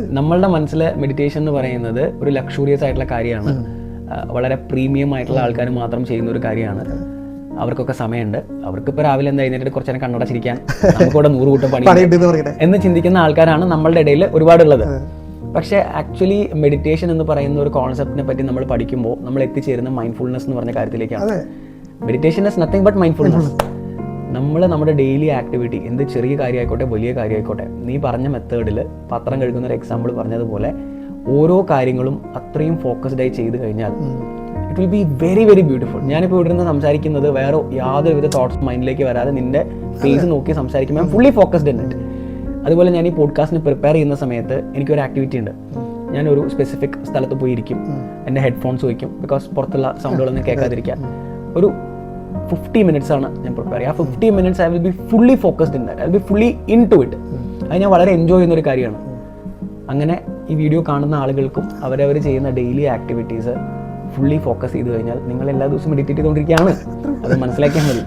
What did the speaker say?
നമ്മളുടെ മനസ്സിലെ മെഡിറ്റേഷൻ എന്ന് പറയുന്നത് ഒരു ലക്ഷൂറിയസ് ആയിട്ടുള്ള കാര്യമാണ്. വളരെ പ്രീമിയം ആയിട്ടുള്ള ആൾക്കാർ മാത്രം ചെയ്യുന്ന ഒരു കാര്യമാണ്. അവർക്കൊക്കെ സമയമുണ്ട്. അവർക്ക് ഇപ്പൊ രാവിലെ എന്താ എഴുന്നേറ്റ് കുറച്ച് നേരം കണ്ണടച്ചിരിക്കാൻ നമുക്കിവിടെ നൂറ് കൂട്ടം പണി എന്ന് ചിന്തിക്കുന്ന ആൾക്കാരാണ് നമ്മളുടെ ഇടയിൽ ഒരുപാടുള്ളത്. പക്ഷേ ആക്ച്വലി മെഡിറ്റേഷൻ എന്ന് പറയുന്ന ഒരു കോൺസെപ്റ്റിനെ പറ്റി നമ്മൾ പഠിക്കുമ്പോൾ നമ്മൾ എത്തിച്ചേരുന്ന മൈൻഡ്ഫുൾനെസ് എന്ന് പറഞ്ഞ കാര്യത്തിലേക്കാണ്. Meditation is nothing but mindfulness നമ്മൾ നമ്മുടെ ഡെയിലി ആക്ടിവിറ്റി എന്ത് ചെറിയ കാര്യമായിക്കോട്ടെ വലിയ കാര്യമായിക്കോട്ടെ നീ പറഞ്ഞ മെത്തേഡിൽ പത്രം കഴുകുന്ന ഒരു എക്സാമ്പിൾ പറഞ്ഞതുപോലെ ഓരോ കാര്യങ്ങളും അത്രയും ഫോക്കസ്ഡായി ചെയ്ത് കഴിഞ്ഞാൽ it will be very very beautiful ഞാനിപ്പോൾ ഇവിടെ നിന്ന് സംസാരിക്കുന്നത് വേറെ യാതൊരുവിധ തോട്ട്സ് മൈൻഡിലേക്ക് വരാതെ നിന്റെ ഫേസ് നോക്കി സംസാരിക്കുമ്പോൾ ഞാൻ ഫുള്ളി ഫോക്കസ്ഡ് ഇൻ ഇറ്റ് അതുപോലെ ഞാൻ ഈ പോഡ്കാസ്റ്റിന് പ്രിപ്പയർ ചെയ്യുന്ന സമയത്ത് എനിക്കൊരു ആക്ടിവിറ്റി ഉണ്ട്. ഞാനൊരു സ്പെസിഫിക് സ്ഥലത്ത് പോയിരിക്കും. എന്റെ ഹെഡ്ഫോൺസ് വയ്ക്കും ബിക്കോസ് പുറത്തുള്ള സൗണ്ടുകളൊന്നും കേൾക്കാതിരിക്കാൻ. ഒരു ഫിഫ്റ്റി മിനിറ്റ്സ് ആണ് ഞാൻ പ്രിപ്പയർ ചെയ്യുക. ആ fifty minutes I will be fully focused in that I will be fully into it അത് ഞാൻ വളരെ എൻജോയ് ചെയ്യുന്ന ഒരു കാര്യമാണ്. അങ്ങനെ ഈ വീഡിയോ കാണുന്ന ആളുകൾക്കും അവരവർ ചെയ്യുന്ന ഡെയിലി ആക്ടിവിറ്റീസ് ഫുള്ളി ഫോക്കസ് ചെയ്ത് കഴിഞ്ഞാൽ നിങ്ങൾ എല്ലാ ദിവസവും മെഡിറ്റേറ്റ് ചെയ്തുകൊണ്ടിരിക്കുകയാണ്. അത് മനസ്സിലാക്കിയാൽ മതി.